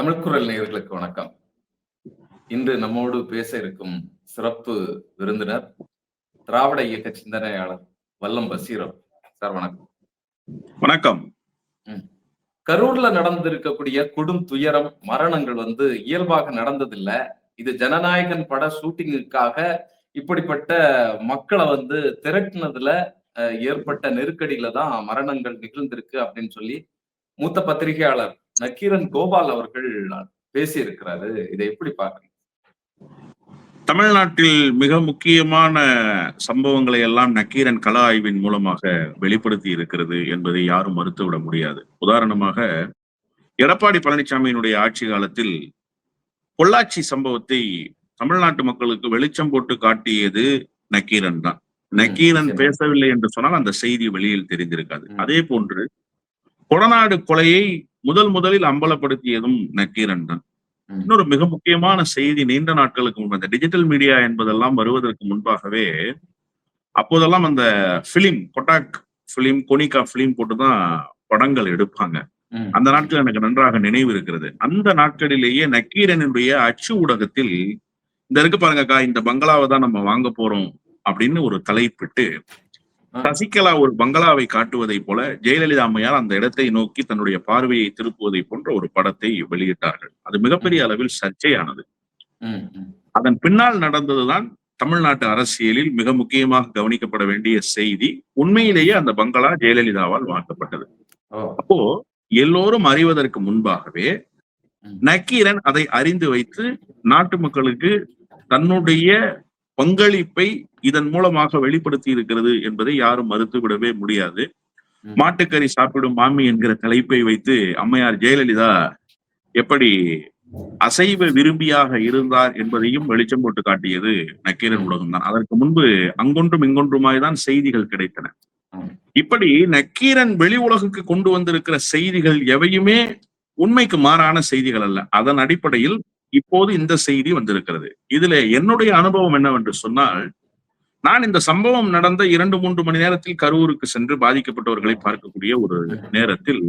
தமிழ்குரல் நேயர்களுக்கு வணக்கம். இன்று நம்மோடு பேச இருக்கும் சிறப்பு விருந்தினர் திராவிட இயக்க சிந்தனையாளர் வல்லம் பசீரம் சார் வணக்கம். வணக்கம். கரூர்ல நடந்திருக்கக்கூடிய குடும் துயரம் மரணங்கள் வந்து இயல்பாக நடந்ததில்ல. இது ஜனநாயகன் பட ஷூட்டிங்குக்காக இப்படிப்பட்ட மக்களை வந்து திரட்டினதுல ஏற்பட்ட நெருக்கடியில தான் மரணங்கள் நிகழ்ந்திருக்கு அப்படின்னு சொல்லி மூத்த பத்திரிகையாளர் நக்கீரன் கோபால் அவர்கள் பேசியிருக்கிறாரு. இதை எப்படி பாக்குறீங்க தமிழ்நாட்டில் மிக முக்கியமான சம்பவங்களை எல்லாம் நக்கீரன் கள ஆய்வின் மூலமாக வெளிப்படுத்தி இருக்கிறது என்பதை யாரும் மறுத்துவிட முடியாது. உதாரணமாக எடப்பாடி பழனிசாமியினுடைய ஆட்சி காலத்தில் பொள்ளாச்சி சம்பவத்தை தமிழ்நாட்டு மக்களுக்கு வெளிச்சம் போட்டு காட்டியது நக்கீரன் தான். நக்கீரன். பேசவில்லை என்று சொன்னால் அந்த செய்தி வெளியில் தெரிந்திருக்காது. அதே போன்று கொடநாடு கொலையை முதல் முதலில் அம்பலப்படுத்தியதும் நக்கீரன் தான். இன்னொரு மிக முக்கியமான செய்தி நீண்ட நாட்களுக்கு முன்பு அந்த டிஜிட்டல் மீடியா என்பதெல்லாம் வருவதற்கு முன்பாகவே அப்போதெல்லாம் அந்த film Kodak film Konica film போட்டுதான் படங்கள் எடுப்பாங்க. அந்த நாட்கள் எனக்கு நன்றாக நினைவு இருக்கிறது அந்த நாட்களிலேயே நக்கீரனுடைய அச்சு ஊடகத்தில் இந்த இருக்கு பாருங்கக்கா இந்த பங்களாவை தான் நம்ம வாங்க போறோம் அப்படின்னு ஒரு தலைப்பிட்டு. சசிகலா ஒரு பங்களாவை காட்டுவதை போல ஜெயலலிதா அம்மையார் அந்த இடத்தை நோக்கி தன்னுடைய பார்வையை திருப்புவதை போன்ற ஒரு படத்தை வெளியிட்டார்கள். அது மிகப்பெரிய அளவில் சர்ச்சையானது. அதன் பின்னால் நடந்ததுதான் தமிழ்நாட்டு அரசியலில் மிக முக்கியமாக கவனிக்கப்பட வேண்டிய செய்தி. உண்மையிலேயே அந்த பங்களா ஜெயலலிதாவால் வாங்கப்பட்டது. அப்போ எல்லோரும் அறிவதற்கு முன்பாகவே. நக்கீரன் அதை அறிந்து வைத்து நாட்டு மக்களுக்கு தன்னுடைய பங்களிப்பை இதன் மூலமாக வெளிப்படுத்தி இருக்கிறது என்பதை யாரும் மறுத்து விடவே முடியாது. மாட்டுக்கறி சாப்பிடும் மாமி என்கிற தலைப்பை வைத்து அம்மையார் ஜெயலலிதா எப்படி அசைவ விரும்பியாக இருந்தார் என்பதையும் வெளிச்சம் போட்டு காட்டியது நக்கீரன் ஊடகம் தான் அதற்கு முன்பு அங்கொன்றும் இங்கொன்றுமாய் தான் செய்திகள் கிடைத்தன. இப்படி நக்கீரன் வெளி உலகுக்கு கொண்டு வந்திருக்கிற செய்திகள் எவையுமே உண்மைக்கு மாறான செய்திகள் அல்ல அதன் அடிப்படையில் இப்போது இந்த செய்தி வந்திருக்கிறது. இதுல என்னுடைய அனுபவம் என்னவென்று சொன்னால் நான் இந்த சம்பவம் நடந்த இரண்டு மூன்று மணி நேரத்தில் கரூருக்கு சென்று பாதிக்கப்பட்டவர்களை பார்க்கக்கூடிய ஒரு நேரத்தில்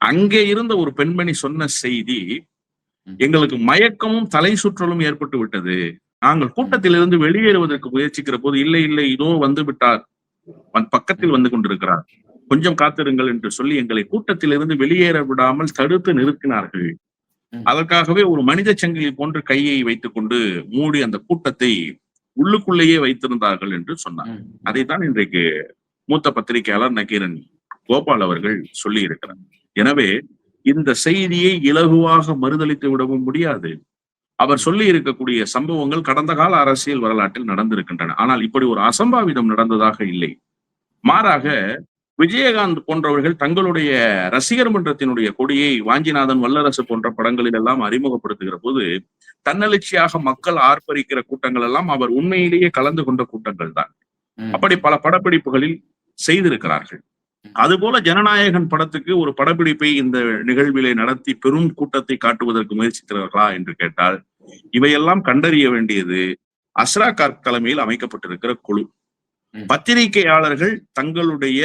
அங்கே இருந்த ஒரு பெண்மணி சொன்ன செய்தி எங்களுக்கு மயக்கமும் தலை சுற்றலும் ஏற்பட்டு விட்டது. நாங்கள் கூட்டத்திலிருந்து வெளியேறுவதற்கு முயற்சிக்கிற போது இல்லை இல்லை இதோ வந்து விட்டார். பக்கத்தில் வந்து கொண்டிருக்கிறார். கொஞ்சம் காத்திருங்கள் என்று சொல்லி எங்களை கூட்டத்திலிருந்து வெளியேற விடாமல் தடுத்து நிறுத்தினார்கள். அதற்காகவே ஒரு மனித சங்கிலி போன்று கையை வைத்துக் கொண்டு மூடி அந்த கூட்டத்தை உள்ளுக்குள்ளேயே வைத்திருந்தார்கள் என்று சொன்னார். அதைத்தான் இன்றைக்கு மூத்த பத்திரிகையாளர் நக்கீரன் கோபால் அவர்கள் சொல்லி இருக்கிறார். எனவே இந்த செய்தியை இலகுவாக மறுதளித்து விடவும் முடியாது. அவர் சொல்லி இருக்கக்கூடிய சம்பவங்கள் கடந்த கால அரசியல் வரலாற்றில் நடந்திருக்கின்றன. ஆனால் இப்படி ஒரு அசம்பாவிதம் நடந்ததாக இல்லை. மாறாக விஜயகாந்த் போன்றவர்கள் தங்களுடைய ரசிகர் மன்றத்தினுடைய கொடியை வாஞ்சிநாதன் வல்லரசு போன்ற படங்களில் எல்லாம் அறிமுகப்படுத்துகிற போது தன்னெழுச்சியாக மக்கள் ஆர்ப்பரிக்கிற கூட்டங்கள் எல்லாம் அவர் உண்மையிலேயே கலந்து கொண்ட கூட்டங்கள் தான். அப்படி பல படப்பிடிப்புகளில் செய்திருக்கிறார்கள் அதுபோல ஜனநாயகன் படத்துக்கு ஒரு படப்பிடிப்பை இந்த நிகழ்விலே நடத்தி பெரும் கூட்டத்தை காட்டுவதற்கு முயற்சிக்கிறார்களா என்று கேட்டால் இவையெல்லாம் கண்டறிய வேண்டியது அஸ்ரா கார்க் தலைமையில் அமைக்கப்பட்டிருக்கிற குழு. பத்திரிகையாளர்கள் தங்களுடைய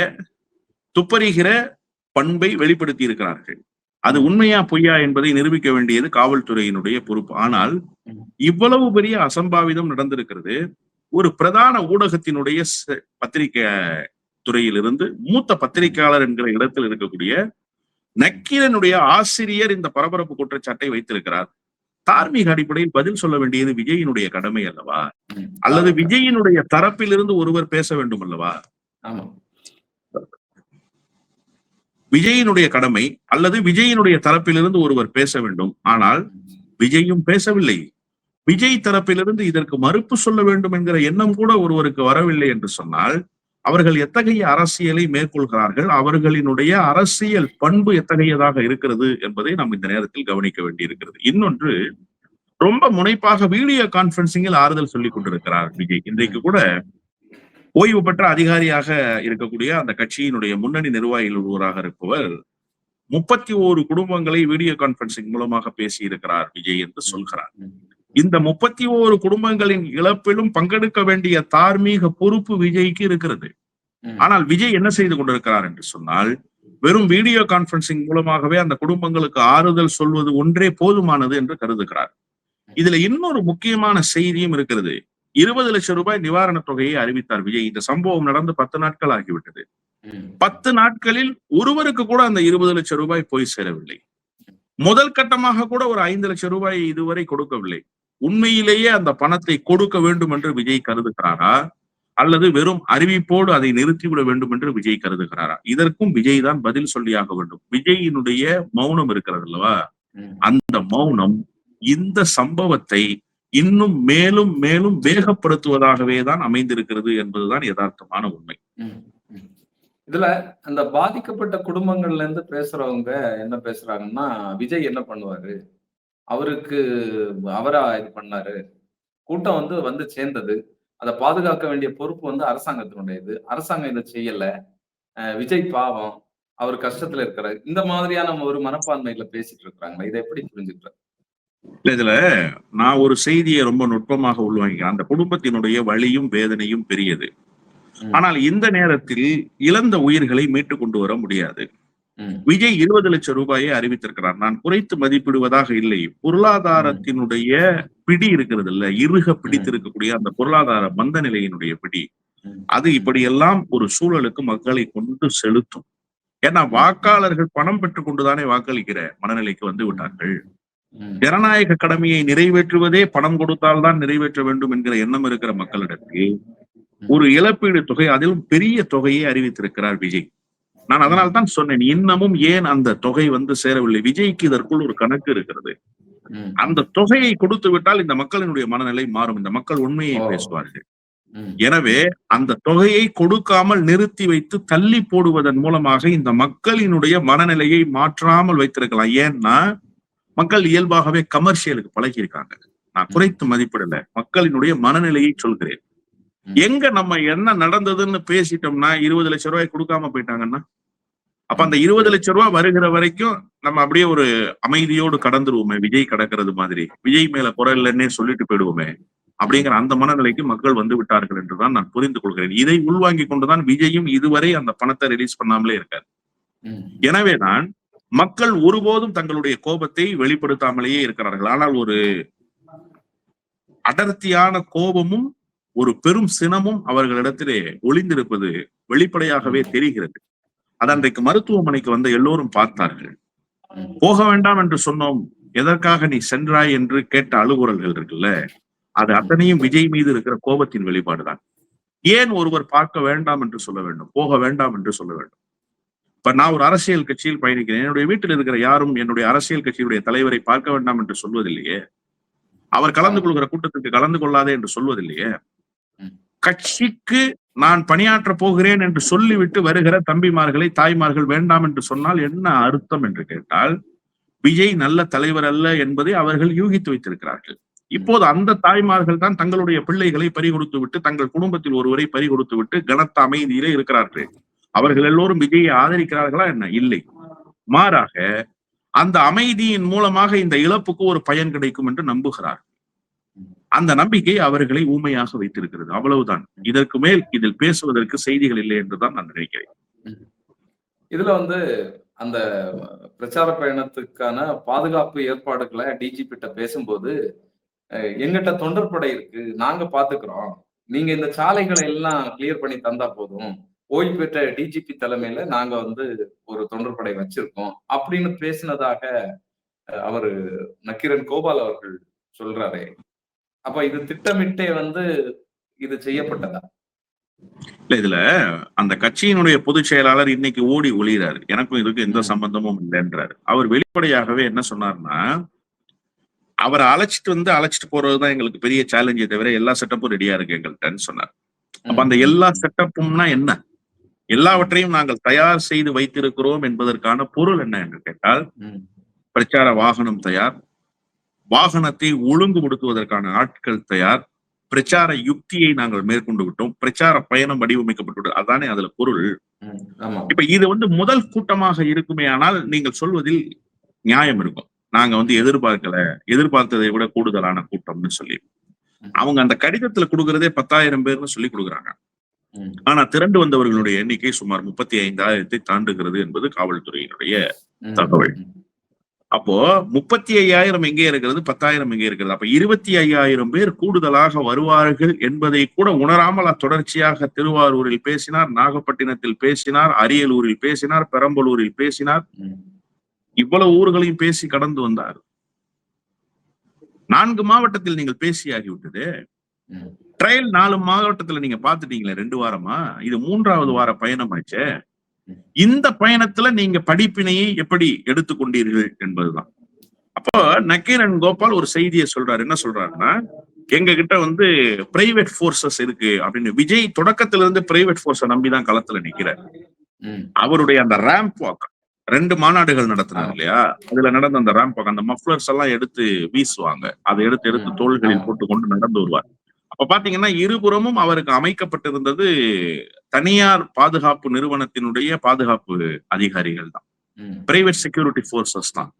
துப்பறிகிற பண்பை வெளிப்படுத்தி இருக்கிறார்கள் அது உண்மையா பொய்யா என்பதை நிரூபிக்க வேண்டியது காவல்துறையினுடைய பொறுப்பு. ஆனால். இவ்வளவு பெரிய அசம்பாவிதம் நடந்திருக்கிறது. ஒரு பிரதான ஊடகத்தினுடைய பத்திரிகை துறையிலிருந்து மூத்த பத்திரிகையாளர் என்கிற இடத்தில் இருக்கக்கூடிய நக்கீரனுடைய ஆசிரியர் இந்த பரபரப்பு குற்றச்சாட்டை வைத்திருக்கிறார். தார்மீக அடிப்படையில் பதில் சொல்ல வேண்டியது விஜயினுடைய கடமை அல்லவா. அல்லது விஜயினுடைய தரப்பிலிருந்து ஒருவர் பேச வேண்டும் அல்லவா? விஜயினுடைய கடமை அல்லது விஜயினுடைய தரப்பிலிருந்து ஒருவர் பேச வேண்டும். ஆனால் விஜயும் பேசவில்லை. விஜய் தரப்பிலிருந்து இதற்கு மறுப்பு சொல்ல வேண்டும் என்கிற எண்ணம் கூட ஒருவருக்கு வரவில்லை என்று சொன்னால் அவர்கள் எத்தகைய அரசியலை மேற்கொள்கிறார்கள்? அவர்களினுடைய அரசியல் பண்பு எத்தகையதாக இருக்கிறது என்பதை நாம் இந்த நேரத்தில் கவனிக்க வேண்டியிருக்கிறது. இன்னொன்று ரொம்ப முனைப்பாக வீடியோ கான்பரன்சிங்கில் ஆறுதல் சொல்லிக் கொண்டிருக்கிறார் விஜய். இன்றைக்கு கூட ஓய்வு பெற்ற அதிகாரியாக இருக்கக்கூடிய அந்த கட்சியினுடைய முன்னணி நிர்வாகிகள் ஒருவராக இருப்பவர் முப்பத்தி ஓரு குடும்பங்களை வீடியோ கான்பரன்சிங் மூலமாக பேசி இருக்கிறார் விஜய் என்று சொல்கிறார். இந்த முப்பத்தி ஓரு குடும்பங்களின் இழப்பிலும் பங்கெடுக்க வேண்டிய தார்மீக பொறுப்பு விஜய்க்கு இருக்கிறது. ஆனால் விஜய் என்ன செய்து கொண்டிருக்கிறார் என்று சொன்னால் வெறும் வீடியோ கான்பரன்சிங் மூலமாகவே அந்த குடும்பங்களுக்கு ஆறுதல் சொல்வது ஒன்றே போதுமானது என்று கருதுகிறார் இதுல இன்னொரு முக்கியமான செய்தியும் இருக்கிறது இருபது லட்சம் ரூபாய் நிவாரணத் தொகையை அறிவித்தார் விஜய். இந்த சம்பவம் நடந்து பத்து நாட்கள் ஆகிவிட்டது. பத்து நாட்களில் ஒருவருக்கு கூட அந்த இருபது லட்சம் ரூபாய் போய் சேரவில்லை. முதல் கட்டமாக கூட ஒரு ஐந்து லட்சம் ரூபாய் இதுவரை கொடுக்கவில்லை. உண்மையிலேயே அந்த பணத்தை கொடுக்க வேண்டும் என்று விஜய் கருதுகிறாரா? அல்லது வெறும் அறிவிப்போடு அதை நிறுத்திவிட வேண்டும் என்று விஜய் கருதுகிறாரா? இதற்கும் விஜய் தான் பதில் சொல்லியாக வேண்டும். விஜயினுடைய மௌனம் இருக்கிறது அல்லவா. அந்த மௌனம் இந்த சம்பவத்தை இன்னும் மேலும் மேலும் வேகப்படுத்துவதாகவே தான் அமைந்திருக்கிறது என்பதுதான் யதார்த்தமான உண்மை. இதுல அந்த பாதிக்கப்பட்ட குடும்பங்கள்ல இருந்து பேசுறவங்க என்ன பேசுறாங்கன்னா விஜய் என்ன பண்ணுவாரு? அவருக்கு அவரா இது பண்ணாரு? கூட்டம் வந்து வந்து சேர்ந்தது. அதை பாதுகாக்க வேண்டிய பொறுப்பு வந்து அரசாங்கத்தினுடையது. அரசாங்கம் இதை செய்யல. அஹ் விஜய் பாவம். அவர் கஷ்டத்துல இருக்கிறாரு. இந்த மாதிரியான ஒரு மனப்பான்மையில பேசிட்டு இருக்கிறாங்களா இதை எப்படி புரிஞ்சுக்கிறார் இல்ல இதுல நான் ஒரு செய்தியை ரொம்ப நுட்பமாக உள்வாங்கிக்கிறேன். அந்த குடும்பத்தினுடைய வலியும் வேதனையும் பெரியது. ஆனால் இந்த நேரத்தில் இழந்த உயிர்களை மீட்டு கொண்டு வர முடியாது. விஜய் இருபது லட்சம் ரூபாயை அறிவித்திருக்கிறார். நான் குறைத்து மதிப்பிடுவதாக இல்லை. பொருளாதாரத்தினுடைய பிடி இருக்கிறது இல்ல. இறுக பிடித்திருக்கக்கூடிய அந்த பொருளாதார மந்த நிலையினுடைய பிடி. அது இப்படியெல்லாம் ஒரு சூழலுக்கு மக்களை கொண்டு செலுத்தும். ஏன்னா வாக்காளர்கள் பணம் பெற்றுக் கொண்டுதானே வாக்களிக்கிற மனநிலைக்கு வந்து விட்டார்கள். ஜனநாயக கடமையை நிறைவேற்றுவதே பணம் கொடுத்தால் தான் நிறைவேற்ற வேண்டும் என்கிற எண்ணம் இருக்கிற மக்களிடத்தில் ஒரு இழப்பீடு தொகை அதிலும் பெரிய தொகையை அறிவித்திருக்கிறார் விஜய். நான் அதனால் தான் சொன்னேன் இன்னமும் ஏன் அந்த தொகை வந்து சேரவில்லை? விஜய்க்கு இதற்குள் ஒரு கணக்கு இருக்கிறது. அந்த தொகையை கொடுத்து விட்டால் இந்த மக்களினுடைய மனநிலை மாறும். இந்த மக்கள் உண்மையை. பேசுவார்கள். எனவே அந்த தொகையை கொடுக்காமல் நிறுத்தி வைத்து தள்ளி போடுவதன் மூலமாக இந்த மக்களினுடைய மனநிலையை மாற்றாமல் வைத்திருக்கலாம். ஏன்னா மக்கள் இயல்பாகவே கமர்ஷியலுக்கு பழகி இருக்காங்க நான் குறைத்து மதிப்பிடல. மக்களினுடைய மனநிலையை சொல்கிறேன். எங்க நம்ம என்ன நடந்ததுன்னு பேசிட்டோம்னா இருபது லட்சம் ரூபாய் கொடுக்காம போயிட்டாங்கன்னா? அப்ப அந்த இருபது லட்சம் ரூபாய் வருகிற வரைக்கும் நம்ம அப்படியே ஒரு அமைதியோடு கடந்துருவோமே விஜய் கடக்கிறது மாதிரி. விஜய் மேல குறை இல்லைன்னே சொல்லிட்டு போயிடுவோமே. அப்படிங்கிற அந்த மனநிலைக்கு மக்கள் வந்து விட்டார்கள் என்றுதான் நான் புரிந்து கொள்கிறேன். இதை உள்வாங்கி கொண்டுதான் விஜயும் இதுவரை அந்த பணத்தை ரிலீஸ் பண்ணாமலே இருக்கார். எனவேதான் மக்கள் ஒருபோதும் தங்களுடைய கோபத்தை வெளிப்படுத்தாமலேயே இருக்கிறார்கள். ஆனால் ஒரு அடர்த்தியான கோபமும் ஒரு பெரும் சினமும் அவர்களிடத்திலே ஒளிந்திருப்பது வெளிப்படையாகவே தெரிகிறது. அது அன்றைக்கு மருத்துவமனைக்கு வந்த எல்லோரும் பார்த்தார்கள். போக வேண்டாம் என்று சொன்னோம். எதற்காக நீ சென்றாய் என்று கேட்ட அழுகுரல்கள் இருக்குல்ல? அது அத்தனையும் விஜய் மீது இருக்கிற கோபத்தின் வெளிப்பாடுதான். ஏன் ஒருவர் பார்க்க வேண்டாம் என்று சொல்ல வேண்டும்? போக வேண்டாம் என்று சொல்ல வேண்டும். இப்ப நான் ஒரு அரசியல் கட்சியில் பயணிக்கிறேன். என்னுடைய வீட்டில் இருக்கிற யாரும் என்னுடைய அரசியல் கட்சியுடைய தலைவரை பார்க்க வேண்டாம் என்று சொல்வதில்லையே? அவர் கலந்து கொள்கிற கூட்டத்துக்கு கலந்து கொள்ளாதே என்று சொல்வதில்லையே. கட்சிக்கு நான் பணியாற்ற போகிறேன் என்று சொல்லிவிட்டு வருகிற தம்பிமார்களை தாய்மார்கள் வேண்டாம் என்று சொன்னால் என்ன அர்த்தம் என்று கேட்டால் விஜய் நல்ல தலைவர் அல்ல என்பதை அவர்கள் யூகித்து வைத்திருக்கிறார்கள். இப்போது அந்த தாய்மார்கள் தான் தங்களுடைய பிள்ளைகளை பறிகொடுத்து விட்டு தங்கள் குடும்பத்தில் ஒருவரை பறிகொடுத்து விட்டு கனத்த அமைதியிலே இருக்கிறார்கள். அவர்கள் எல்லோரும் விஜயை ஆதரிக்கிறார்களா என்ன? இல்லை. மாறாக அந்த அமைதியின் மூலமாக இந்த இழப்புக்கு ஒரு பயன் கிடைக்கும் என்று நம்புகிறார். அந்த நம்பிக்கை அவர்களை ஊமையாக வைத்திருக்கிறது. அவ்வளவுதான். இதற்கு மேல் இதில் பேசுவதற்கு செய்திகள் இல்லை என்றுதான் நான் நினைக்கிறேன். இதுல வந்து அந்த பிரச்சார பயணத்துக்கான பாதுகாப்பு ஏற்பாடுகளை டிஜிபி கிட்ட பேசும்போது எங்கிட்ட தொண்டற்படை இருக்கு. நாங்க பாத்துக்கிறோம். நீங்க இந்த சாலைகளை எல்லாம் கிளியர் பண்ணி தந்தா போதும். ஓய்வு பெற்ற டிஜிபி தலைமையில நாங்க வந்து ஒரு தொண்டற்படை வச்சிருக்கோம். அப்படின்னு பேசினதாக அவரு நக்கீரன் கோபால் அவர்கள் சொல்றாரே. அப்ப இது திட்டமிட்டே வந்து இது செய்யப்பட்டதா? இல்ல இதுல அந்த கட்சியினுடைய பொதுச் செயலாளர் இன்னைக்கு ஓடி ஒளிகிறார் எனக்கும் இதுக்கு எந்த. சம்பந்தமும் இல்லைன்றாரு. அவர் வெளிப்படையாகவே என்ன சொன்னார்னா அவரை அழைச்சிட்டு வந்து அழைச்சிட்டு போறதுதான் எங்களுக்கு பெரிய சேலஞ்சே தவிர எல்லா செட்டப்பும் ரெடியா இருக்கு எங்கள்கிட்டன்னு சொன்னார். அப்ப அந்த எல்லா செட்டப்பும்னா என்ன? எல்லாவற்றையும் நாங்கள் தயார் செய்து வைத்திருக்கிறோம் என்பதற்கான பொருள் என்ன என்று கேட்டால் பிரச்சார வாகனம் தயார் வாகனத்தை ஒழுங்குபடுத்துவதற்கான ஆட்கள் தயார் பிரச்சார யுக்தியை நாங்கள் மேற்கொண்டு விட்டோம் பிரச்சார பயணம் வடிவமைக்கப்பட்டு அதானே அதுல பொருள். இப்ப இது வந்து முதல் கூட்டமாக இருக்குமே ஆனால் நீங்கள் சொல்வதில் நியாயம் இருக்கும். நாங்க வந்து எதிர்பார்க்கல எதிர்பார்த்ததை விட கூடுதலான கூட்டம்னு சொல்லி. அவங்க அந்த கடிதத்துல கொடுக்கறதே பத்தாயிரம் பேர்னு சொல்லி கொடுக்குறாங்க. ஆனா திரண்டு வந்தவர்களுடைய எண்ணிக்கை சுமார் முப்பத்தி ஐந்தாயிரத்தை தாண்டுகிறது என்பது காவல்துறையினுடைய. தகவல். அப்போ முப்பத்தி ஐயாயிரம் எங்கே இருக்கிறது பத்தாயிரம் எங்கே இருக்கிறது அப்ப இருபத்தி ஐயாயிரம் பேர் கூடுதலாக வருவார்கள் என்பதை கூட உணராமல் தொடர்ச்சியாக திருவாரூரில் பேசினார் நாகப்பட்டினத்தில் பேசினார் அரியலூரில் பேசினார் பெரம்பலூரில் பேசினார். இவ்வளவு ஊர்களையும் பேசி கடந்து வந்தார் நான்கு மாவட்டத்தில் நீங்கள் பேசியாகிவிட்டது. ட்ரையல் நாலு மாவட்டத்துல நீங்க பாத்துட்டீங்களே ரெண்டு வாரமா? இது மூன்றாவது வார பயணமாச்சே? இந்த பயணத்துல நீங்க படிப்பினையை எப்படி எடுத்துக்கொண்டீர்கள் என்பதுதான். அப்போ நக்கீரன் கோபால் ஒரு செய்தியை சொல்றாரு. என்ன சொல்றாருன்னா எங்க கிட்ட வந்து பிரைவேட் போர்சஸ் இருக்கு அப்படின்னு. விஜய் தொடக்கத்துல இருந்து பிரைவேட் போர்ஸை நம்பிதான் களத்துல நிக்கிறார். அவருடைய அந்த ரேம்ப் வாக் ரெண்டு மாநாடுகள் நடத்தினார். இல்லையா? அதுல நடந்த அந்த ரேம்ப் வாக் அந்த மஃப்ளர்ஸ் எல்லாம் எடுத்து வீசுவாங்க. அதை எடுத்து எடுத்து. தோள்களில். போட்டு கொண்டு நடந்து வருவார். அப்ப பாத்தீங்கன்னா இருபுறமும் அவருக்கு அமைக்கப்பட்டிருந்தது தனியார் பாதுகாப்பு நிறுவனத்தினுடைய பாதுகாப்பு அதிகாரிகள் தான். பிரைவேட் செக்யூரிட்டி போர்சஸ் தான்.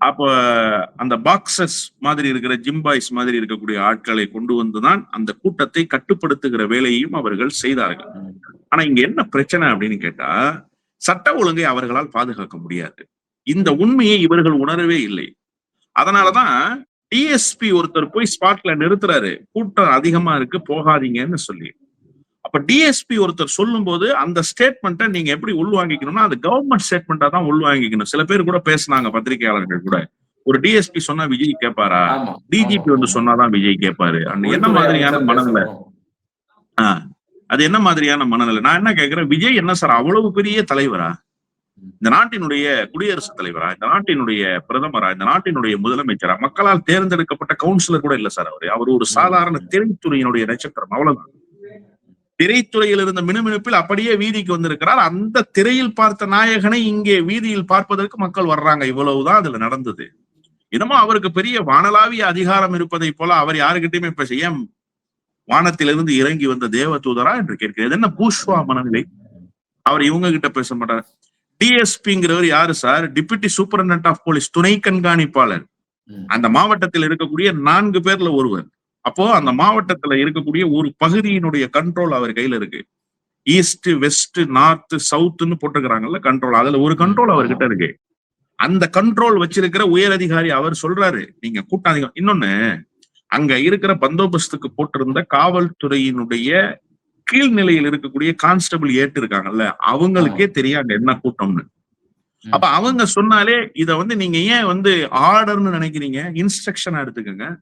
அப்ப அந்த பாக்ஸஸ் மாதிரி இருக்கிற ஜிம்பாய்ஸ் மாதிரி இருக்கக்கூடிய ஆட்களை கொண்டு வந்துதான் அந்த கூட்டத்தை கட்டுப்படுத்துகிற வேலையையும் அவர்கள் செய்தார்கள். ஆனா இங்க என்ன பிரச்சனை அப்படின்னு கேட்டா சட்ட ஒழுங்கை அவர்களால் பாதுகாக்க முடியாது இந்த உண்மையை இவர்கள் உணரவே இல்லை அதனாலதான் டிஎஸ்பி ஒருத்தர் போய் ஸ்பாட்ல நிறுத்துறாரு. கூட்டம் அதிகமா இருக்கு போகாதீங்கன்னு சொல்லி. அப்ப டிஎஸ்பி ஒருத்தர் சொல்லும் போது அந்த ஸ்டேட்மெண்ட்டை நீங்க எப்படி உள்வாங்கிக்கணும்னா அது கவர்மெண்ட் ஸ்டேட்மெண்டா தான் உள்வாங்கிக்கணும். சில பேர் கூட பேசுனாங்க பத்திரிகையாளர்கள் கூட. ஒரு டிஎஸ்பி சொன்னா விஜய் கேட்பாரா. டிஜிபி வந்து. சொன்னாதான் விஜய் கேட்பாரு என்ன மாதிரியான மனநிலை? பேசணும். அது என்ன மாதிரியான மனநிலை? நான் என்ன கேட்கிறேன் விஜய் என்ன சார் அவ்வளவு பெரிய தலைவரா? இந்த நாட்டினுடைய குடியரசுத் தலைவரா இந்த நாட்டினுடைய பிரதமரா இந்த நாட்டினுடைய முதலமைச்சரா மக்களால் தேர்ந்தெடுக்கப்பட்ட கவுன்சிலர் கூட இல்ல சார் அவரு. அவர் ஒரு சாதாரண திரைத்துறையினுடைய நட்சத்திரம் அவ்வளவுதான். திரைத்துறையில் இருந்த மினுமினுப்பில் அப்படியே வீதிக்கு வந்திருக்கிறார். அந்த திரையில் பார்த்த நாயகனை இங்கே வீதியில் பார்ப்பதற்கு மக்கள் வர்றாங்க. இவ்வளவுதான் அதுல நடந்தது. என்னமோ அவருக்கு பெரிய வானளாவிய அதிகாரம் இருப்பதை போல அவர் யாருக்கிட்டையுமே பேச ஏன் வானத்திலிருந்து இறங்கி வந்த தேவதூதரா என்று கேட்கிறேன். இது என்ன பூஷ்வா மனநிலை? அவர் இவங்க கிட்ட பேச மாட்டார். டிஎஸ்பிங்கிறவர் யாரு sir? Deputy superintendent of police துணை கண்காணிப்பாளர். அந்த மாவட்டத்தில் இருக்கக்கூடிய நான்கு பேர்ல ஒருவர். அப்போ அந்த மாவட்டத்துல இருக்கக்கூடிய ஒரு பகுதியினுடைய கண்ட்ரோல் அவர் கையில இருக்கு. ஈஸ்ட் வெஸ்ட் நார்த் சவுத்னு போட்டுக்கிறாங்கல்ல கண்ட்ரோல் அதுல ஒரு கண்ட்ரோல் அவர்கிட்ட இருக்கு. அந்த கண்ட்ரோல் வச்சிருக்கிற உயர் அதிகாரி அவர் சொல்றாரு. நீங்க கூட்டாதீங்க இன்னொன்னு அங்க இருக்கிற பந்தோபஸ்துக்கு போட்டிருந்த காவல்துறையினுடைய கீழ்நிலையில் இருக்கக்கூடிய கான்ஸ்டபிள் ஏட்டு இருக்காங்கல்ல அவங்களுக்கே அங்க என்ன கூட்டம்னு. அப்ப அவங்க சொன்னாலே இத வந்து நீங்க ஏன் வந்து ஆர்டர்னு நினைக்கிறீங்க? இன்ஸ்ட்ரக்ஷனா எடுத்துக்கோங்க.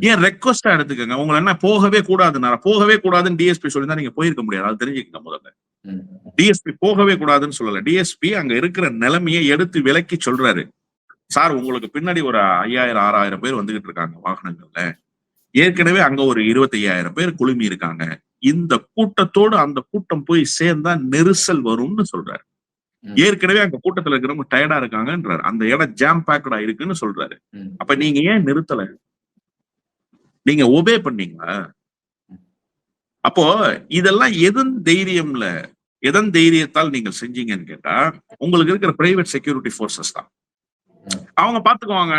ஏன் ரெக்வஸ்டா எடுத்துக்கோங்க? உங்களை என்ன போகவே கூடாதுன்னா போகவே கூடாதுன்னு டிஎஸ்பி சொல்லி நீங்க போயிருக்க முடியாது. அது தெரிஞ்சுக்கங்க முதல்ல. டிஎஸ்பி போகவே கூடாதுன்னு சொல்லல. டிஎஸ்பி அங்க இருக்கிற நிலைமையை எடுத்து விலக்கி சொல்றாரு. சார் உங்களுக்கு பின்னாடி ஒரு ஐயாயிரம் ஆறாயிரம் பேர் வந்துகிட்டு இருக்காங்க வாகனங்கள்ல. ஏற்கனவே அங்க ஒரு இருபத்தி ஐயாயிரம் பேர் குழுமி இருக்காங்க. இந்த கூட்டத்தோடு அந்த கூட்டம் போய் சேர்ந்தா நெரிசல் வரும்னு சொல்றாரு. ஏற்கனவே அங்க கூட்டத்துல இருக்கிறவங்க டயர்டா இருக்காங்கன்றாரு. அந்த இடம் ஜாம் பேக்கடா இருக்குன்னு சொல்றாரு. அப்ப நீங்க ஏன் நிறுத்தல? நீங்க ஒபே பண்ணீங்களா? அப்போ இதெல்லாம் எதன் தைரியம்ல எதன் தைரியத்தால் நீங்கள் செஞ்சீங்கன்னு கேட்டா உங்களுக்கு இருக்கிற பிரைவேட் செக்யூரிட்டி போர்சஸ் தான். அவங்க பாத்துக்குவாங்க.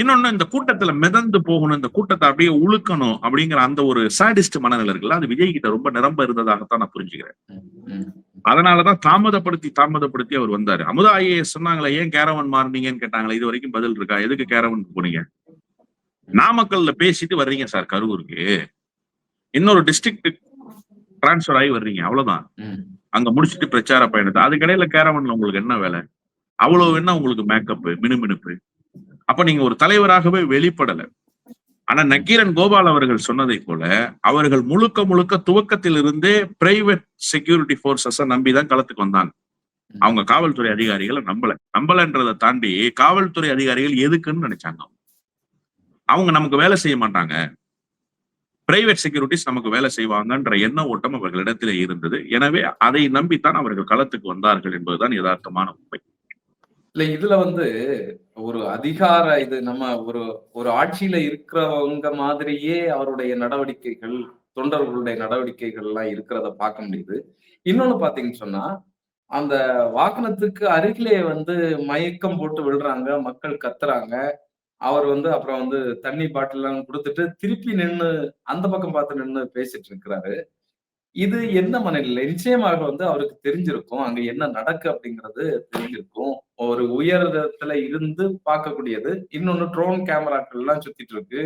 இன்னொன்னு இந்த கூட்டத்துல மிதந்து போகணும் இந்த கூட்டத்தை அப்படியே உழுக்கணும் அப்படிங்கிற அந்த ஒரு சாடிஸ்ட் மனநிலை இருக்குல்ல அது விஜய் கிட்ட ரொம்ப நிரம்ப இருந்ததாகத்தான் நான் புரிஞ்சுக்கிறேன். அதனாலதான் தாமதப்படுத்தி தாமதப்படுத்தி அவர் வந்தாரு. அமுதா ஐஏஎஸ் சொன்னாங்களே ஏன் கேரவன் மாறினீங்கன்னு கேட்டாங்களே இது வரைக்கும் பதில் இருக்கா? எதுக்கு கேரவன் போனீங்க? நாமக்கல்ல பேசிட்டு வர்றீங்க சார் கரூருக்கு. இன்னொரு டிஸ்ட்ரிக்ட் டிரான்ஸ்பர் ஆகி வர்றீங்க அவ்வளவுதான். அங்க முடிச்சிட்டு பிரச்சார பயணத்தை. அதுக்கடையில கேரவன்ல உங்களுக்கு என்ன வேலை? அவ்வளவு என்ன உங்களுக்கு மேக்கப் மினுமினுப்பு? அப்ப நீங்க ஒரு தலைவராகவே வெளிப்படல. ஆனா நக்கீரன் கோபால் அவர்கள் சொன்னதை போல அவர்கள் முழுக்க முழுக்க துவக்கத்தில் இருந்தே பிரைவேட் செக்யூரிட்டி போர்சஸ நம்பிதான் களத்துக்கு வந்தாங்க. அவங்க காவல்துறை அதிகாரிகளை நம்பல. நம்பலன்றதை தாண்டி காவல்துறை அதிகாரிகள் எதுக்குன்னு நினைச்சாங்க அவங்க. நமக்கு வேலை செய்ய மாட்டாங்க. பிரைவேட் செக்யூரிட்டிஸ் நமக்கு வேலை செய்வாங்கன்ற எண்ண ஓட்டம் அவர்களிடத்திலே இருந்தது. எனவே அதை நம்பித்தான் அவர்கள் களத்துக்கு வந்தார்கள் என்பதுதான் யதார்த்தமான உண்மை. இல்ல இதுல வந்து ஒரு அதிகார இது நம்ம ஒரு ஒரு ஆட்சியில இருக்கிறவங்க மாதிரியே அவருடைய நடவடிக்கைகள் தொண்டர்களுடைய நடவடிக்கைகள் எல்லாம் இருக்கிறத பார்க்க முடியுது. இன்னொன்னு பாத்தீங்கன்னு சொன்னா அந்த வாகனத்துக்கு அருகிலே வந்து மயக்கம் போட்டு விழுறாங்க மக்கள் கத்துறாங்க. அவர் வந்து அப்புறம் வந்து தண்ணி பாட்டில் எல்லாம் கொடுத்துட்டு திருப்பி நின்னு அந்த பக்கம் பார்த்து நின்னு பேசிட்டு இருக்கிறாரு. இது என்ன மனநிலை? நிச்சயமாக வந்து அவருக்கு தெரிஞ்சிருக்கும். அங்க என்ன நடக்கு அப்படிங்கிறது தெரிஞ்சிருக்கும். ஒரு உயரத்துல இருந்து பார்க்கக்கூடியது. இன்னொன்னு ட்ரோன் கேமராக்கள் எல்லாம் சுத்திட்டு இருக்கு.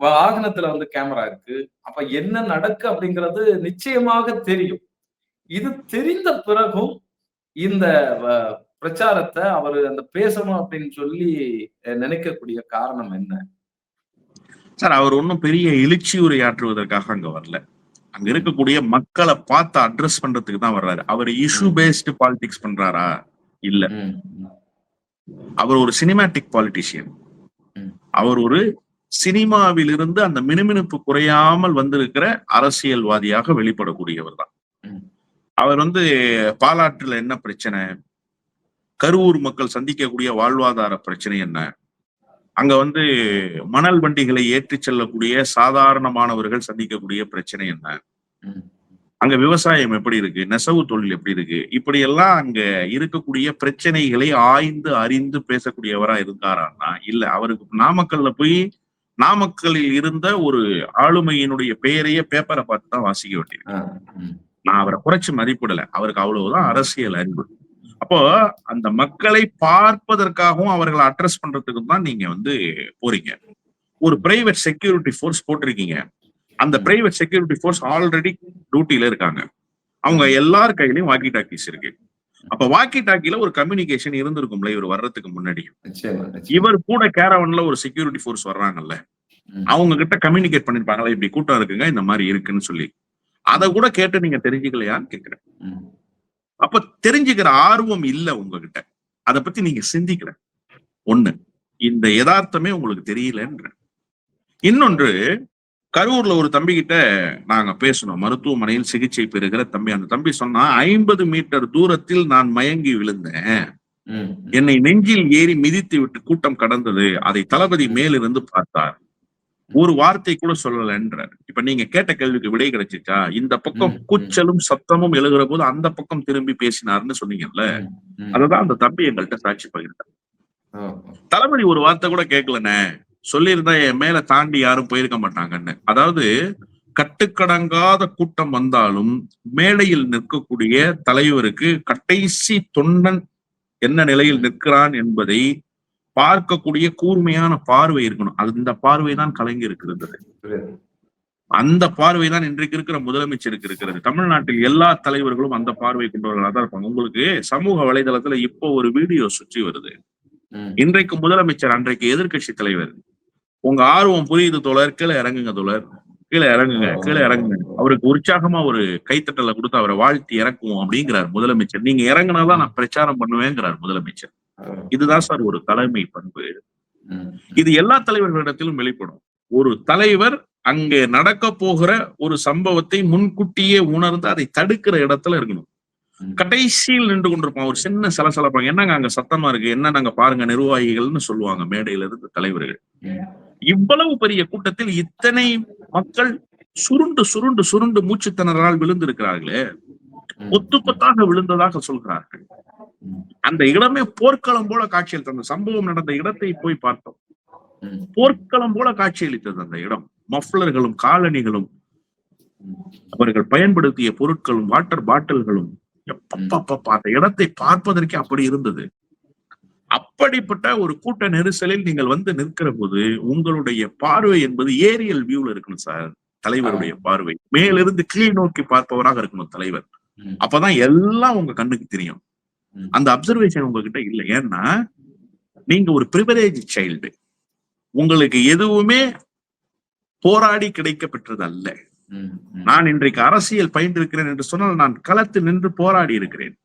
வாகனத்துல வந்து கேமரா இருக்கு. அப்ப என்ன நடக்கு அப்படிங்கிறது நிச்சயமாக தெரியும். இது தெரிந்த பிறகும் இந்த பிரச்சாரத்தை அவர் அந்த பேசணும் அப்படின்னு சொல்லி நினைக்கக்கூடிய காரணம் என்ன? சார் அவர் ஒன்னும் பெரிய எழுச்சி உரையாற்றுவதற்காக அங்க வரல. அங்க இருக்கக்கூடிய மக்கள பார்த்து அட்ரஸ் பண்றதுக்கு தான் வர்றாரு. அவர் இஷ்யூ. பேஸ்டு பாலிடிக்ஸ் பண்றாரா? இல்ல. அவர் ஒரு சினிமாட்டிக் பாலிட்டிஷியன். அவர் ஒரு சினிமாவிலிருந்து அந்த மினுமினுப்பு குறையாமல் வந்திருக்கிற அரசியல்வாதியாக வெளிப்படக்கூடியவர் தான். அவர் வந்து பாலாற்றுல என்ன பிரச்சனை? கரூர் மக்கள் சந்திக்கக்கூடிய வாழ்வாதார பிரச்சனை என்ன? அங்க வந்து மணல் வண்டிகளை ஏற்றிச் செல்லக்கூடிய சாதாரணமானவர்கள் சந்திக்கக்கூடிய பிரச்சனை என்ன? அங்க விவசாயம் எப்படி இருக்கு? நெசவு தொழில் எப்படி இருக்கு? இப்படியெல்லாம் அங்க இருக்கக்கூடிய பிரச்சனைகளை ஆய்ந்து அறிந்து பேசக்கூடியவரா இருக்காரான்னா, இல்ல. அவருக்கு நாமக்கல்ல போய் நாமக்கல்லில் இருந்த ஒரு ஆளுமையினுடைய பெயரையே பேப்பர பார்த்து தான் வாசிக்க. ம். நான் அவர குறைச்சு மதிப்பிடல. அவருக்கு அவ்வளவுதான் அரசியல் அறிவு. அப்போ அந்த மக்களை பார்ப்பதற்காகவும் அவர்கள அட்ரஸ் பண்றதுக்கும் தான் நீங்க வந்து போறீங்க. ஒரு பிரைவேட் செக்யூரிட்டி ஃபோர்ஸ் போட்டிருக்கீங்க. அந்த. பிரைவேட் செக்யூரிட்டி ஃபோர்ஸ் ஆல்ரெடி டியூட்டில இருக்காங்க. அவங்க எல்லார் கையிலயும் வாக்கி டாக்கீஸ் இருக்கு. அப்ப வாக்கி டாக்கில ஒரு கம்யூனிகேஷன் இருந்திருக்கும்ல இவர் வர்றதுக்கு முன்னாடி. இவர் கூட கேரவன்ல ஒரு செக்யூரிட்டி ஃபோர்ஸ் வர்றாங்கல்ல. அவங்க கிட்ட கம்யூனிகேட் பண்ணிருப்பாங்களா இப்படி கூட்டம் இருக்குங்க இந்த மாதிரி இருக்குன்னு சொல்லி. அத கூட கேட்டு நீங்க தெரிஞ்சுக்கலையான்னு கேட்கிறேன். அப்ப தெரிஞ்சுக்கிற ஆர்வம் இல்ல உங்ககிட்ட. அத பத்தி நீங்க சிந்திக்கல. 1 இந்த எதார்த்தமே உங்களுக்கு தெரியலன்றேன். இன்னொன்று கரூர்ல ஒரு தம்பி கிட்ட நாங்க பேசுனோம். மருத்துவமனையில் சிகிச்சை பெறுகிற தம்பி. அந்த தம்பி சொன்னா 50 மீட்டர் தூரத்தில் நான் மயங்கி விழுந்தேன். என்னை நெஞ்சில் ஏறி மிதித்து விட்டு கூட்டம் கடந்தது. அதை தளபதி மேலிருந்து பார்த்தார். ஒரு வார்த்தை கூட சொல்லலன்றார். இப்ப நீங்க கேட்ட கேள்விக்கு விடை கிடைச்சுச்சா? இந்த பக்கம். கூச்சலும் சத்தமும் எழுகிற போது அந்த பக்கம் திரும்பி பேசினார்ன்னு சொன்னீங்கல்ல. அததான் அந்த தம்பி எங்கள்ட்ட சாட்சி பகிர்ந்தார். தளபதி ஒரு வார்த்தை கூட கேட்கலண்ணே. சொல்லியிருந்தா என் மேல தாண்டி யாரும் போயிருக்க மாட்டாங்கன்னு. அதாவது கட்டுக்கடங்காத கூட்டம் வந்தாலும் மேடையில் நிற்கக்கூடிய தலைவருக்கு கடைசி தொண்டன் என்ன நிலையில் நிற்கிறான் என்பதை பார்க்கக்கூடிய கூர்மையான பார்வை இருக்கணும். அந்த பார்வை தான் கலைஞருக்கு இருந்தது. அந்த பார்வை தான் இன்றைக்கு இருக்கிற முதலமைச்சருக்கு இருக்கிறது. தமிழ்நாட்டில் எல்லா தலைவர்களும் அந்த பார்வை கொண்டவர்களா தான் இருப்பாங்க. உங்களுக்கு சமூக வலைதளத்துல இப்போ ஒரு வீடியோ சுற்றி வருது. இன்றைக்கு முதலமைச்சர், அன்றைக்கு எதிர்க்கட்சி தலைவர். உங்க ஆர்வம் புரியுது தோழர். கீழ இறங்குங்க தோழர். கீழ இறங்குங்க. கீழ இறங்குங்க. அவருக்கு உற்சாகமா ஒரு கைத்தட்டல குடுத்து அவர வாழ்த்தி இறக்குவோம் அப்படிங்கிறார் முதலமைச்சர். நீங்க இறங்குனா தான் நான் பிரச்சாரம் பண்ணுவேங்கிறார் முதலமைச்சர். இதுதான் சார் ஒரு தலைமை பண்பு. இது எல்லா தலைவர்களிடத்திலும் வெளிப்படும். ஒரு தலைவர் அங்கே நடக்கப் போகிற ஒரு சம்பவத்தை முன்கூட்டியே உணர்ந்து அதை தடுக்கிற இடத்துல இருக்கணும். கடைசியில் நின்று கொண்டிருப்பான். ஒரு சின்ன சலசலப்பாங்க. என்னங்க அங்க சத்தமா இருக்கு? என்னன்னு அங்க பாருங்க நிர்வாகிகள்னு சொல்லுவாங்க மேடையில இருந்து தலைவர்கள். இவ்வளவு பெரிய கூட்டத்தில் இத்தனை மக்கள் சுருண்டு சுருண்டு சுருண்டு மூச்சுத் திணறலால் விழுந்திருக்கிறார்களே. கொத்து கொத்தாக விழுந்ததாக சொல்கிறார்கள். அந்த இடமே போர்க்களம் போல காட்சியளித்தது. அந்த சம்பவம் நடந்த இடத்தை போய் பார்த்தோம். போர்க்களம் போல காட்சியளித்தது அந்த இடம். மஃப்ளர்களும், காலணிகளும். அவர்கள் பயன்படுத்திய பொருட்களும், வாட்டர் பாட்டில்களும் அந்த இடத்தை பார்ப்பதற்கே அப்படி இருந்தது. அப்படிப்பட்ட ஒரு கூட்ட நெரிசலில் நீங்கள் வந்து நிற்கிற போது உங்களுடைய பார்வை என்பது ஏரியல் வியூல இருக்கணும் சார். தலைவருடைய பார்வை. மேலிருந்து கீழ் நோக்கி பார்ப்பவராக இருக்கணும் தலைவர். அப்பதான் எல்லாம் உங்க கண்ணுக்கு தெரியும். அந்த அப்சர்வேஷன் உங்ககிட்ட இல்ல. ஏன்னா நீங்க ஒரு பிரிவிலேஜ் சைல்டு. உங்களுக்கு எதுவுமே போராடி கிடைக்கப் பெற்றது அல்ல. நான் இன்றைக்கு அரசியல் பயின்றிருக்கிறேன் என்று சொன்னால் நான் களத்தில் நின்று போராடி இருக்கிறேன்.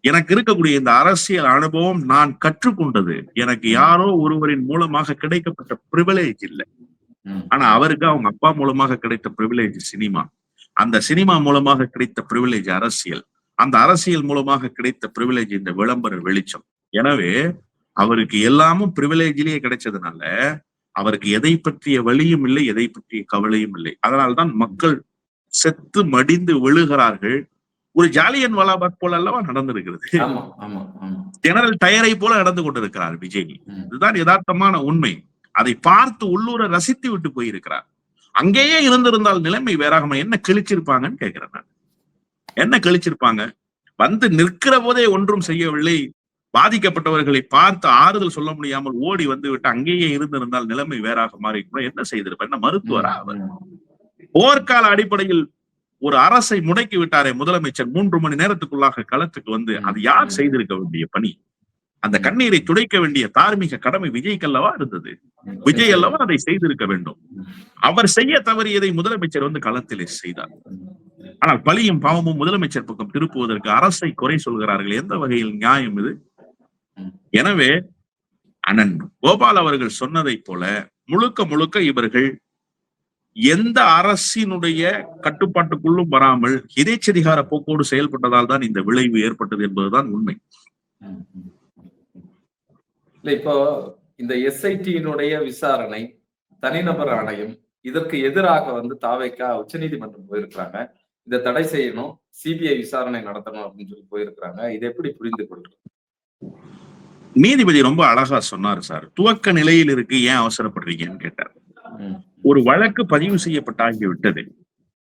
எனக்கு இருக்கக்கூடிய இந்த அரசியல் அனுபவம் நான் கற்றுக்கொண்டது. எனக்கு யாரோ ஒருவரின் மூலமாக கிடைக்கப்பட்ட பிரிவிலேஜ் இல்ல. ஆனா அவருக்கு அவங்க அப்பா மூலமாக கிடைத்த பிரிவிலேஜ் சினிமா. அந்த சினிமா மூலமாக கிடைத்த பிரிவிலேஜ் அரசியல். அந்த அரசியல் மூலமாக கிடைத்த பிரிவிலேஜ் இந்த விளம்பர வெளிச்சம். எனவே அவருக்கு எல்லாமும் பிரிவிலேஜ்லயே கிடைச்சதுனால அவருக்கு எதை பற்றிய வலியும் இல்லை, எதை பற்றிய கவலையும் இல்லை. அதனால்தான் மக்கள் செத்து மடிந்து விழுகிறார்கள். ஒரு ஜாலியன் வாலாபாக் போல அல்லவா நடந்திருக்கிறது. ஜெனரல் டயரை போல நடந்து கொண்டிருக்கிறார் விஜய். இதுதான் யதார்த்தமான உண்மை. அதை பார்த்து உள்ளூர ரசித்து விட்டு போயிருக்கிறார். அங்கேயே இருந்திருந்தால் நிலைமை வேறாக என்ன கிழிச்சிருப்பாங்கன்னு கேட்கிறேன் நான் என்ன கிழிச்சிருப்பாங்க? வந்து நிற்கிற போதே ஒன்றும் செய்யவில்லை. பாதிக்கப்பட்டவர்களை பார்த்து ஆறுதல் சொல்ல முடியாமல் ஓடி வந்து விட்டு அங்கேயே இருந்திருந்தால் நிலைமை வேறாக மாறி கூட என்ன செய்திருப்பார்? என்ன மருத்துவரா அவர்? போர்க்கால அடிப்படையில் ஒரு அரசை முடக்கி விட்டாரே முதலமைச்சர். மூன்று மணி நேரத்துக்குள்ளாக களத்துக்கு வந்து அது யார் செய்திருக்க வேண்டிய பணி? அந்த கண்ணீரை துடைக்க வேண்டிய தார்மீக கடமை விஜய்க்கு அல்லவா இருந்தது விஜய் அல்லவா அதை செய்திருக்க வேண்டும்? அவர் செய்ய தவறியதை முதலமைச்சர் வந்து களத்திலே செய்தார். ஆனால் பழியும் பாவமும் முதலமைச்சர் பக்கம் திருப்புவதற்கு அரசை குறை சொல்கிறார்கள். எந்த வகையில் நியாயம் இது? எனவே அண்ணன் கோபால் அவர்கள் சொன்னதைப் போல முழுக்க முழுக்க இவர்கள் எந்த அரசினுடைய கட்டுப்பாட்டுக்குள்ளும் வராமல் இறைச்சதிகார போக்கோடு செயல்பட்டதால் தான் இந்த விளைவு ஏற்பட்டது என்பதுதான் உண்மை. இல்ல இப்போ இந்த எஸ்ஐடியினுடைய விசாரணை தனிநபர் ஆணையம் இதற்கு எதிராக வந்து தாவைக்கா உச்சநீதிமன்றம் போயிருக்கிறாங்க. இதை தடை செய்யணும் சிபிஐ விசாரணை நடத்தணும் அப்படின்னு சொல்லி போயிருக்கிறாங்க. இதை எப்படி புரிந்து கொள்றது நீதிபதி ரொம்ப அழகா சொன்னாரு சார். துவக்க நிலையில் இருக்கு ஏன் அவசரப்படுறீங்கன்னு கேட்டார். ஒரு வழக்கு பதிவு செய்யப்பட்டாகி விட்டது.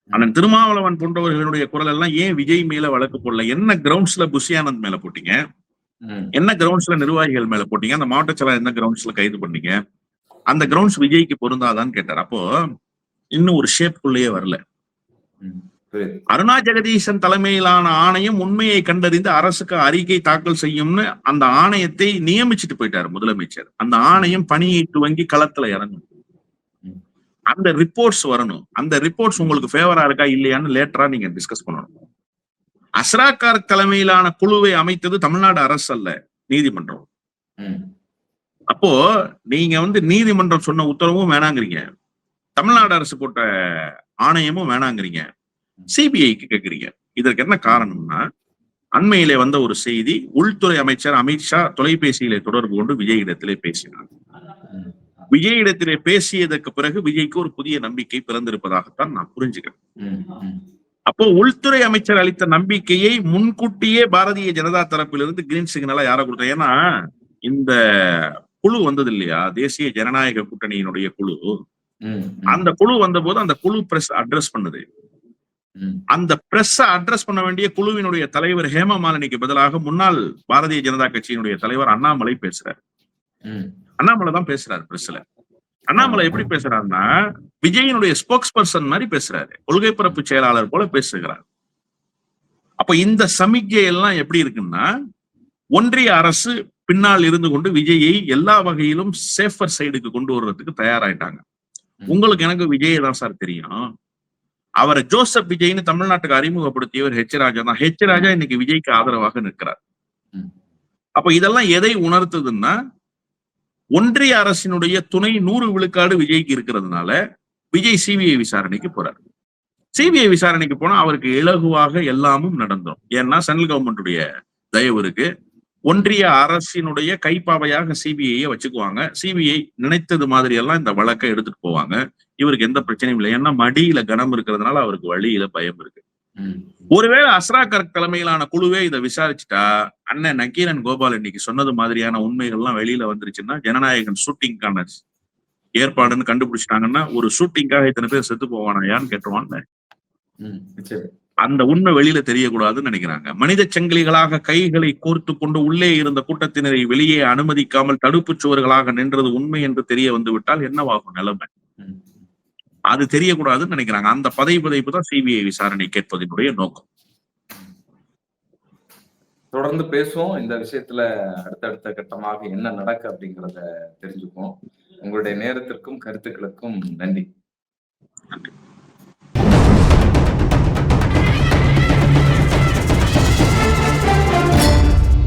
அண்ணன் திருமாவளவன் போன்றவர்களுடைய குரல் எல்லாம் ஏன் விஜய் மேல வழக்கு போடல? என்ன கிரவுண்ட்ஸ்ல புஷியானந்த் மேல போட்டீங்க? என்ன கிரவுண்ட்ஸ்ல நிர்வாகிகள் மேல போட்டீங்க? அந்த மாவட்ட செயலர் என்ன கிரவுண்ட்ஸ்ல கைது பண்ணீங்க? அந்த கிரவுண்ட்ஸ் விஜய்க்கு பொருந்தாதான்னு கேட்டார். அப்போ இன்னும் ஒரு ஷேப்புக்குள்ளேயே வரல. அருணா ஜெகதீசன் தலைமையிலான ஆணையம் உண்மையை கண்டறிந்து அரசுக்கு அறிக்கை தாக்கல் செய்யும்னு அந்த ஆணையத்தை நியமிச்சுட்டு போயிட்டாரு முதலமைச்சர். அந்த ஆணையம் பணியை துவங்கி களத்துல இறங்கும். அந்த ரிப்போர்ட்ஸ் வரணும். அந்த ரிப்போர்ட்ஸ் உங்களுக்கு ஃபேவரா இருக்கா இல்லையான்னு லேட்டரா நீங்க டிஸ்கஸ் பண்ணணும். அஸ்ராக்கார் தலைமையிலான குழுவை அமைத்தது தமிழ்நாடு அரசு அல்ல நீதிமன்றம். அப்போ நீங்க வந்து நீதிமன்றம் சொன்ன உத்தரவும் வேணாங்கிறீங்க. தமிழ்நாடு அரசு போட்ட ஆணையமும் வேணாங்கிறீங்க. சிபிஐக்கு கேக்குறீங்க. இதற்கு என்ன காரணம்னா அண்மையிலே வந்த ஒரு செய்தி உள்துறை அமைச்சர் அமித்ஷா தொலைபேசியிலே தொடர்பு கொண்டு விஜய் இடத்திலே பேசினார். விஜய் இடத்திலே பேசியதற்கு பிறகு விஜய்க்கு ஒரு புதிய நம்பிக்கை பிறந்திருப்பதாகத்தான் நான் புரிஞ்சுக்கிறேன். அப்போ உள்துறை அமைச்சர் அளித்த நம்பிக்கையை முன்கூட்டியே பாரதிய ஜனதா தரப்பிலிருந்து கிரீன் சிக்னலா யார கொடுத்தா ஏன்னா இந்த குழு வந்தது இல்லையா? தேசிய ஜனநாயக கூட்டணியினுடைய குழு. அந்த குழு வந்தபோது அந்த குழு பிரஸ் அட்ரஸ் பண்ணுது. அந்த பிரஸ் அட்ரஸ் பண்ண வேண்டிய குழுவினுடைய தலைவர் ஹேமா மாலினிக்கு பதிலாக முன்னாள் பாரதிய ஜனதா கட்சியினுடைய தலைவர் அண்ணாமலை பேசுறார். அண்ணாமலை தான் பேசுறாரு பிரஸ்ல அண்ணாமலை எப்படி பேசுறாருன்னா விஜயினுடைய ஸ்போக்ஸ் பர்சன் மாதிரி பேசுறாரு. கொள்கை பரப்பு செயலாளர் போல பேசுகிறார். அப்ப இந்த சமிக்ஞை எல்லாம் எப்படி இருக்குன்னா ஒன்றிய அரசு பின்னால் இருந்து கொண்டு விஜயை எல்லா வகையிலும் சேஃபர் சைடுக்கு கொண்டு வர்றதுக்கு தயாராயிட்டாங்க. உங்களுக்கு எனக்கு விஜயை தான் சார் தெரியும். அவரை ஜோசப் விஜய்னு தமிழ்நாட்டுக்கு அறிமுகப்படுத்தியவர் ஹெச் ராஜா தான். ஹெச் ராஜா இன்னைக்கு விஜய்க்கு ஆதரவாக நிற்கிறார். அப்ப இதெல்லாம் எதை உணர்த்துதுன்னா ஒன்றிய அரசினுடைய துணை நூறு விழுக்காடு விஜய்க்கு இருக்கிறதுனால விஜய் சிபிஐ விசாரணைக்கு போறார். சிபிஐ விசாரணைக்கு போனா அவருக்கு இலகுவாக எல்லாமும் நடந்துரும். ஏன்னா சென்ட்ரல் கவர்மெண்டுடைய தயவு இருக்கு. ஒன்றிய அரசினுடைய கைப்பாவையாக சிபிஐயை வச்சுக்குவாங்க. சிபிஐ நினைத்தது மாதிரி எல்லாம் இந்த வழக்கை எடுத்துட்டு போவாங்க. இவருக்கு எந்த பிரச்சனையும் இல்லை. ஏன்னா மடியில கனம் இருக்கிறதுனால அவருக்கு வழியில பயம் இருக்கு. ஒருவேளை அஸ்ராகர் தலைமையிலான குழுவே இதை விசாரிச்சுட்டா அண்ணன் நக்கீரன் கோபால் இன்னைக்கு சொன்னது மாதிரியான உண்மைகள்லாம் வெளியில வந்துருச்சுன்னா ஜனநாயகன் ஷூட்டிங்கான ஏற்பாடுன்னு கண்டுபிடிச்சிட்டாங்கன்னா ஒரு ஷூட்டிங்காக இத்தனை பேர் செத்து போவானாயான்னு நிச்சயம். அந்த உண்மை வெளியில தெரியக்கூடாதுன்னு நினைக்கிறாங்க. மனித சங்கிலிகளாக கைகளை கோர்த்து கொண்டு உள்ளே இருந்த கூட்டத்தினரை வெளியே அனுமதிக்காமல் தடுப்புச் சுவர்களாக நின்றது உண்மை என்று தெரிய வந்து விட்டால் என்னவாகும் நிலைமை? அது தெரியக்கூடாதுன்னு நினைக்கிறாங்க. அந்த பதை புதைப்பு தான் சிபிஐ விசாரணை கேட்பதனுடைய நோக்கம். தொடர்ந்து பேசுவோம். இந்த விஷயத்துல அடுத்தடுத்த கட்டமாக என்ன நடக்கு அப்படிங்கிறத தெரிஞ்சுக்குவோம். உங்களுடைய நேரத்திற்கும் கருத்துக்களுக்கும் நன்றி. நன்றி.